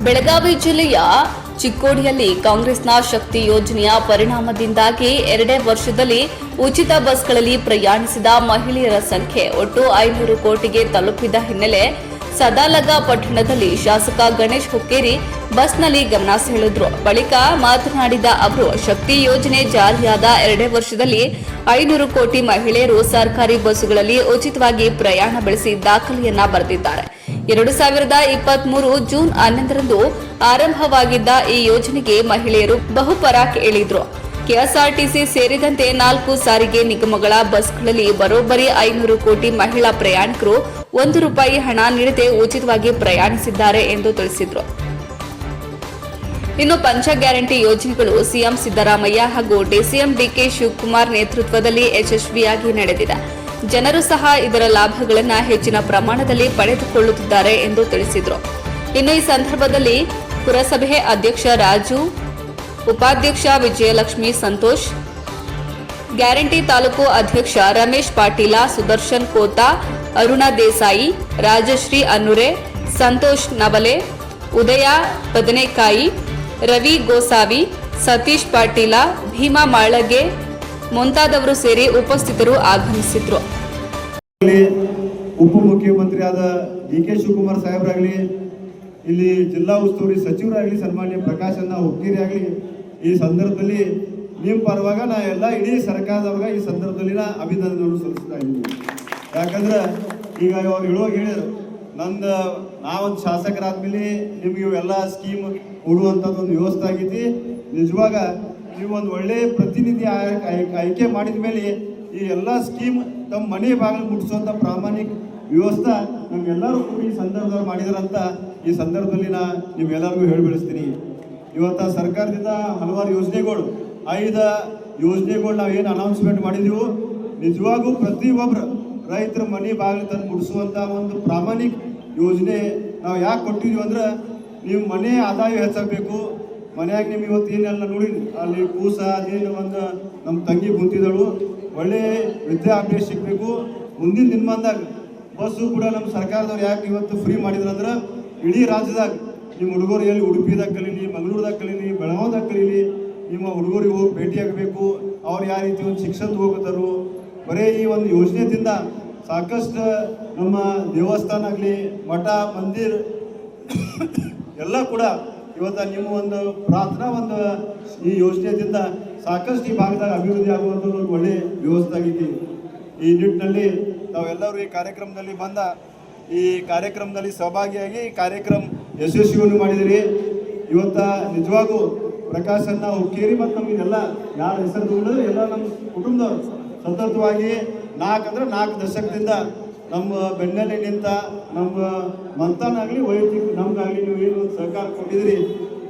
ಬೆಳಗಾವಿ ಜಿಲ್ಲೆಯ ಚಿಕ್ಕೋಡಿಯಲ್ಲಿ ಕಾಂಗ್ರೆಸ್ನ ಶಕ್ತಿ ಯೋಜನೆಯ ಪರಿಣಾಮದಿಂದಾಗಿ ಎರಡೇ ವರ್ಷದಲ್ಲಿ ಉಚಿತ ಬಸ್ಗಳಲ್ಲಿ ಪ್ರಯಾಣಿಸಿದ ಮಹಿಳೆಯರ ಸಂಖ್ಯೆ ಒಟ್ಟು ಐನೂರು ಕೋಟಿಗೆ ತಲುಪಿದ ಹಿನ್ನೆಲೆ ಸದಾಲಗ ಪಟ್ಟಣದಲ್ಲಿ ಶಾಸಕ ಗಣೇಶ್ ಹುಕ್ಕೇರಿ ಬಸ್ನಲ್ಲಿ ಗಮನ ಸೆಳೆದ್ರು. ಬಳಿಕ ಮಾತನಾಡಿದ ಅವರು, ಶಕ್ತಿ ಯೋಜನೆ ಜಾರಿಯಾದ ಎರಡೇ ವರ್ಷದಲ್ಲಿ ಐನೂರು ಕೋಟಿ ಮಹಿಳೆಯರು ಸರ್ಕಾರಿ ಬಸ್ಸುಗಳಲ್ಲಿ ಉಚಿತವಾಗಿ ಪ್ರಯಾಣ ಬೆಳೆಸಿ ದಾಖಲೆಯನ್ನ ಬರೆದಿದ್ದಾರೆ. ಎರಡು ಸಾವಿರದ ಇಪ್ಪತ್ಮೂರು ಜೂನ್ ಹನ್ನೊಂದರಂದು ಆರಂಭವಾಗಿದ್ದ ಈ ಯೋಜನೆಗೆ ಮಹಿಳೆಯರು ಬಹುಪರಾಕ್ ಇಳಿದ್ರು ಕೆಎಸ್ಆರ್ಟಿಸಿ ಸೇರಿದಂತೆ ನಾಲ್ಕು ಸಾರಿಗೆ ನಿಗಮಗಳ ಬಸ್ಗಳಲ್ಲಿ ಬರೋಬ್ಬರಿ ಐನೂರು ಕೋಟಿ ಮಹಿಳಾ ಪ್ರಯಾಣಿಕರು ಒಂದು ರೂಪಾಯಿ ಹಣ ನೀಡದೆ ಉಚಿತವಾಗಿ ಪ್ರಯಾಣಿಸಿದ್ದಾರೆ ಎಂದು ತಿಳಿಸಿದರು. ಇನ್ನು ಪಂಚ ಗ್ಯಾರಂಟಿ ಯೋಜನೆಗಳು ಸಿಎಂ ಸಿದ್ದರಾಮಯ್ಯ ಹಾಗೂ ಡಿಸಿಎಂ ಡಿಕೆ ಶಿವಕುಮಾರ್ ನೇತೃತ್ವದಲ್ಲಿ ಯಶಸ್ವಿಯಾಗಿ ನಡೆದಿದೆ. ಜನರು ಸಹ ಇದರ ಲಾಭಗಳನ್ನು ಹೆಚ್ಚಿನ ಪ್ರಮಾಣದಲ್ಲಿ ಪಡೆದುಕೊಳ್ಳುತ್ತಿದ್ದಾರೆ ಎಂದು ತಿಳಿಸಿದರು. ಇನ್ನು ಈ ಸಂದರ್ಭದಲ್ಲಿ ಪುರಸಭೆ ಅಧ್ಯಕ್ಷ ರಾಜು ಉಪಾಧ್ಯಕ್ಷ ವಿಜಯಲಕ್ಷ್ಮಿ ಸಂತೋಷ್, ಗ್ಯಾರಂಟಿ ತಾಲೂಕು ಅಧ್ಯಕ್ಷ ರಮೇಶ್ ಪಾಟೀಲ, ಸುದರ್ಶನ್ ಕೋತಾ, ಅರುಣ ದೇಸಾಯಿ, ರಾಜಶ್ರೀ ಅನ್ನುರೆ, ಸಂತೋಷ್ ನವಲೆ, ಉದಯ ಬದನೆಕಾಯಿ, ರವಿ ಗೋಸಾವಿ, ಸತೀಶ್ ಪಾಟೀಲ, ಭೀಮಾ ಮಾಳಗೆ ಮುಂತಾದವರು ಸೇರಿ ಉಪಸ್ಥಿತರು ಆಗಮಿಸಿದ್ರು. ಉಪಮುಖ್ಯಮಂತ್ರಿಯಾದ ಡಿ ಕೆ ಶಿವಕುಮಾರ್ ಸಾಹೇಬರಾಗಲಿ, ಇಲ್ಲಿ ಜಿಲ್ಲಾ ಉಸ್ತುವಾರಿ ಸಚಿವರಾಗಲಿ, ಸನ್ಮಾನ್ಯ ಪ್ರಕಾಶ್ ಅನ್ನ ಹುಕ್ಕೇರಿ ಆಗಲಿ ಈ ಸಂದರ್ಭದಲ್ಲಿ ನಿಮ್ಮ ಪರವಾಗ ನಾ ಎಲ್ಲ ಇಡೀ ಸರ್ಕಾರದವ್ರಾಗ ಈ ಸಂದರ್ಭದಲ್ಲಿ ನಾ ಅಭಿನಂದನೆ ಸಲ್ಲಿಸ್ತಾ ಇದ್ದೀನಿ. ಯಾಕಂದ್ರೆ ಈಗ ಇವಾಗ ಹೇಳುವಾಗ ಹೇಳಿದ್ರು, ನಂದು ನಾವೊಂದು ಶಾಸಕರಾದ್ಮೇಲೆ ನಿಮ್ಗೆ ಇವೆಲ್ಲ ಸ್ಕೀಮ್ ಕೊಡುವಂಥದ್ದು ಒಂದು ವ್ಯವಸ್ಥೆ ಆಗೈತಿ. ನಿಜವಾಗ ನೀವು ಒಂದು ಒಳ್ಳೆ ಪ್ರತಿನಿಧಿ ಆಯ್- ಆಯ್- ಆಯ್ಕೆ ಮಾಡಿದ ಮೇಲೆ ಈ ಎಲ್ಲ ಸ್ಕೀಮ್ ತಮ್ಮ ಮನೆ ಬಾಗಿಲು ಮುಟ್ಟಿಸುವಂಥ ಪ್ರಾಮಾಣಿಕ ವ್ಯವಸ್ಥೆ ನಮ್ಗೆಲ್ಲರೂ ಕೂಡ ಈ ಸಂದರ್ಭದಲ್ಲಿ ಮಾಡಿದಾರಂತ ಈ ಸಂದರ್ಭದಲ್ಲಿ ನಾ ನಿಮ್ಗೆಲ್ಲರಿಗೂ ಹೇಳಿ ಬೆಳೆಸ್ತೀನಿ ಇವತ್ತ ಸರ್ಕಾರದಿಂದ ಹಲವಾರು ಯೋಜನೆಗಳು ಐದು ಯೋಜನೆಗಳು ನಾವು ಏನು ಅನೌನ್ಸ್ಮೆಂಟ್ ಮಾಡಿದೀವು? ನಿಜವಾಗೂ ಪ್ರತಿಯೊಬ್ಬರು ರೈತರ ಮನೆ ಬಾಗಿಲು ತಂದು ಮುಡಿಸುವಂಥ ಒಂದು ಪ್ರಾಮಾಣಿಕ ಯೋಜನೆ ನಾವು ಯಾಕೆ ಕೊಟ್ಟಿದ್ದೀವಿ ಅಂದ್ರೆ, ನೀವು ಮನೆ ಆದಾಯ ಹೆಚ್ಚಾಗಬೇಕು ಮನೆಯಾಗ ನಿಮ್ಗೆ ಇವತ್ತು ಏನೆಲ್ಲ ನೋಡಿ ಅಲ್ಲಿ ಕೂಸ, ಅದೇನು ಒಂದು ನಮ್ಮ ತಂಗಿ ಕುಂತಿದ್ದಳು. ಒಳ್ಳೆ ವಿದ್ಯಾಭ್ಯಾಸ ಸಿಗಬೇಕು. ಮುಂದಿನ ದಿನಮಾನದಾಗ ಬಸ್ಸು ಕೂಡ ನಮ್ಮ ಸರ್ಕಾರದವ್ರು ಯಾಕೆ ಇವತ್ತು ಫ್ರೀ ಮಾಡಿದ್ರು ಅಂದ್ರೆ, ಇಡೀ ರಾಜ್ಯದಾಗ ನಿಮ್ಮ ಹುಡುಗರು ಉಡುಪಿದಾಗ ಕಲೀಲಿ ಮಂಗಳೂರದಾಗ ಕಲೀಲಿ ಬೆಳಗಾವ್ದಾಗ ಕಲೀಲಿ ನಿಮ್ಮ ಹುಡುಗರಿಗೆ ಹೋಗಿ ಭೇಟಿಯಾಗಬೇಕು. ಅವ್ರು ಯಾವ ರೀತಿ ಒಂದು ಶಿಕ್ಷಣ ಹೋಗುತ್ತಾರೋ ಬರೀ ಈ ಒಂದು ಯೋಜನೆದಿಂದ ಸಾಕಷ್ಟು ನಮ್ಮ ದೇವಸ್ಥಾನ ಆಗಲಿ, ಮಠ, ಮಂದಿರ್ ಎಲ್ಲ ಕೂಡ ಇವತ್ತು ನಿಮ್ಮ ಒಂದು ಪ್ರಾರ್ಥನಾ ಒಂದು ಈ ಯೋಜನೆಯಿಂದ ಸಾಕಷ್ಟು ಈ ಭಾಗದಾಗ ಅಭಿವೃದ್ಧಿ ಆಗುವಂಥ ಒಂದು ಒಳ್ಳೆ ವ್ಯವಸ್ಥೆ ಆಗೈತಿ. ಈ ನಿಟ್ಟಿನಲ್ಲಿ ನಾವೆಲ್ಲರೂ ಈ ಕಾರ್ಯಕ್ರಮದಲ್ಲಿ ಬಂದ ಈ ಕಾರ್ಯಕ್ರಮದಲ್ಲಿ ಸಹಭಾಗಿಯಾಗಿ ಈ ಕಾರ್ಯಕ್ರಮ ಯಶಸ್ವಿಯನ್ನು ಮಾಡಿದಿರಿ ಇವತ್ತ ನಿಜವಾಗೂ ಪ್ರಕಾಶನ್ನ ಹುಕ್ಕೇರಿ ಮತ್ತು ನಮಗೆಲ್ಲ ಯಾರ ಹೆಸರು ತಗೊಂಡ್ರೆ ಎಲ್ಲ ನಮ್ಮ ಕುಟುಂಬದವರು. ಸತತವಾಗಿ ನಾಲ್ಕು ಅಂದ್ರೆ ನಾಲ್ಕು ದಶಕದಿಂದ ನಮ್ಮ ಬೆನ್ನಲ್ಲಿ ನಿಂತ ನಮ್ಮ ಮಂತನಾಗಲಿ ವೈಯಕ್ತಿಕ ನಮ್ಗಾಗಲಿ ನೀವು ಏನು ಸಹಕಾರ ಕೊಟ್ಟಿದ್ರಿ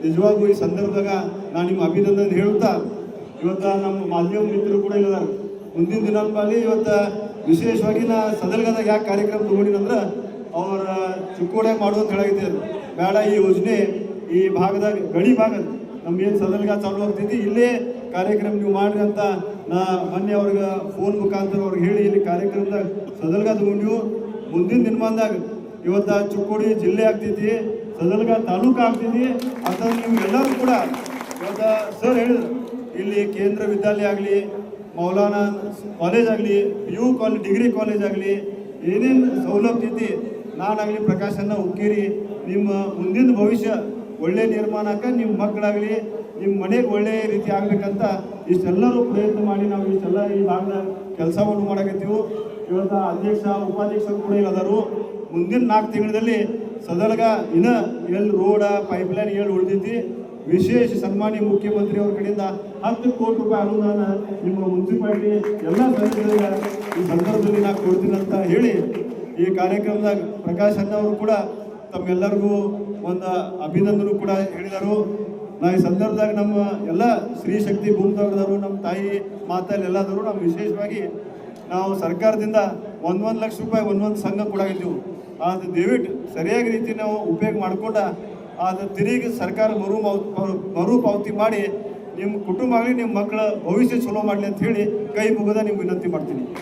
ನಿಜವಾಗೂ ಈ ಸಂದರ್ಭದಾಗ ನಾನು ನಿಮ್ಮ ಅಭಿನಂದನೆ ಹೇಳುತ್ತಾ, ಇವತ್ತ ನಮ್ಮ ಮಾಧ್ಯಮ ಮಿತ್ರರು ಕೂಡ ಇಲ್ಲದ ಮುಂದಿನ ದಿನಗಳಲ್ಲಿ ಇವತ್ತ ವಿಶೇಷವಾಗಿ ನಾ ಸದಲ್ಗದಾಗ ಯಾಕೆ ಕಾರ್ಯಕ್ರಮ ತೊಗೊಂಡಿನಂದ್ರೆ ಅವ್ರ ಚಿಕ್ಕೋಡೆ ಮಾಡುವಂತ ಹೇಳಾಗಿದೆ ಬೇಡ ಈ ಯೋಜನೆ ಈ ಭಾಗದಾಗ ಗಡಿ ಭಾಗ ನಮ್ಗೇನು ಸದನಗ ಚಾಲು ಆಗ್ತೈತಿ, ಇಲ್ಲೇ ಕಾರ್ಯಕ್ರಮ ನೀವು ಮಾಡ್ರಿ ಅಂತ ನಾ ಮೊನ್ನೆ ಅವ್ರಿಗೆ ಫೋನ್ ಮುಖಾಂತರ ಅವ್ರಿಗೆ ಹೇಳಿ, ಇಲ್ಲಿ ಕಾರ್ಯಕ್ರಮದಾಗ ಸದಲ್ಗ ತಗೊಂಡಿವು. ಮುಂದಿನ ದಿನಮಾನದಾಗ ಇವತ್ತು ಚಿಕ್ಕೋಡಿ ಜಿಲ್ಲೆ ಆಗ್ತೈತಿ ಸದಲ್ಗ ತಾಲೂಕು ಆಗ್ತೈತಿ. ಅಂತ ಎಲ್ಲರೂ ಕೂಡ ಇವತ್ತು ಸರ್ ಹೇಳಿದ್ರು, ಇಲ್ಲಿ ಕೇಂದ್ರ ವಿದ್ಯಾಲಯ ಆಗಲಿ, ಮೌಲಾನಾ ಕಾಲೇಜ್ ಆಗಲಿ P U college degree college ಆಗಲಿ ಏನೇನು ಸೌಲಭ್ಯ ಐತಿ ನಾನಾಗಲಿ ಪ್ರಕಾಶನ್ನ ಉಕ್ಕೀರಿ, ನಿಮ್ಮ ಮುಂದಿನ ಭವಿಷ್ಯ ಒಳ್ಳೆ ನಿರ್ಮಾಣಕ್ಕೆ ನಿಮ್ಮ ಮಕ್ಕಳಾಗಲಿ, ನಿಮ್ಮ ಮನೆಗೆ ಒಳ್ಳೆ ರೀತಿ ಆಗ್ಬೇಕಂತ ಇಷ್ಟೆಲ್ಲರೂ ಪ್ರಯತ್ನ ಮಾಡಿ ನಾವು ಇಷ್ಟೆಲ್ಲ ಈ ಭಾಗದ ಕೆಲಸವನ್ನು ಮಾಡಕತ್ತೀವಿ. ಇವತ್ತ ಅಧ್ಯಕ್ಷ, ಉಪಾಧ್ಯಕ್ಷರು ಕೂಡ ಇಲ್ಲದರು ಮುಂದಿನ ನಾಲ್ಕು ತಿಂಗಳಲ್ಲಿ ಸದಲಗ ಇನ್ನ ಎಲ್ಲಿ ರೋಡ ಪೈಪ್ಲೈನ್ ಎಲ್ಲಿ ಉಳಿದೈತಿ. ವಿಶೇಷ ಸನ್ಮಾನ್ಯ ಮುಖ್ಯಮಂತ್ರಿ ಅವ್ರ ಕಡೆಯಿಂದ ಹತ್ತು ಕೋಟಿ ರೂಪಾಯಿ ಅನುದಾನ ನಿಮ್ಮ ಮುನ್ಸಿಪಾಲ್ಟಿ ಎಲ್ಲ ಸದಸ್ಯರಿಗೆ ಈ ಸಂದರ್ಭದಲ್ಲಿ ನಾವು ಕೊಡ್ತೀನಿ ಅಂತ ಹೇಳಿ ಈ ಕಾರ್ಯಕ್ರಮದಾಗ ಪ್ರಕಾಶ್ ಅಣ್ಣ ಅವರು ಕೂಡ ತಮ್ಮೆಲ್ಲರಿಗೂ ಒಂದು ಅಭಿನಂದನೆ ಕೂಡ ಹೇಳಿದರು. ನಾ ಈ ಸಂದರ್ಭದಾಗ ನಮ್ಮ ಎಲ್ಲ ಸ್ತ್ರೀ ಶಕ್ತಿ ಭೂಮಿದವರದವರು, ನಮ್ಮ ತಾಯಿ ಮಾತಲ್ಲಿ ಎಲ್ಲಾದರೂ ನಾವು ವಿಶೇಷವಾಗಿ ನಾವು ಸರ್ಕಾರದಿಂದ ಒಂದೊಂದು ಲಕ್ಷ ರೂಪಾಯಿ ಒಂದೊಂದು ಸಂಘ ಕೂಡ ಇದ್ದೆವು ಅದು ದಯವಿಟ್ಟು ಸರಿಯಾಗಿ ರೀತಿ ನಾವು ಉಪಯೋಗ ಮಾಡಿಕೊಂಡ ಅದು ತಿರುಗಿ ಸರ್ಕಾರ ಮರು ಮರು ಪಾವತಿ ಮಾಡಿ ನಿಮ್ಮ ಕುಟುಂಬ ಆಗಲಿ ನಿಮ್ಮ ಮಕ್ಕಳ ಭವಿಷ್ಯ ಚಲೋ ಮಾಡಲಿ ಅಂತ ಹೇಳಿ ಕೈ ಮುಗಿದ ನಿಮ್ಗೆ ವಿನಂತಿ ಮಾಡ್ತೀನಿ.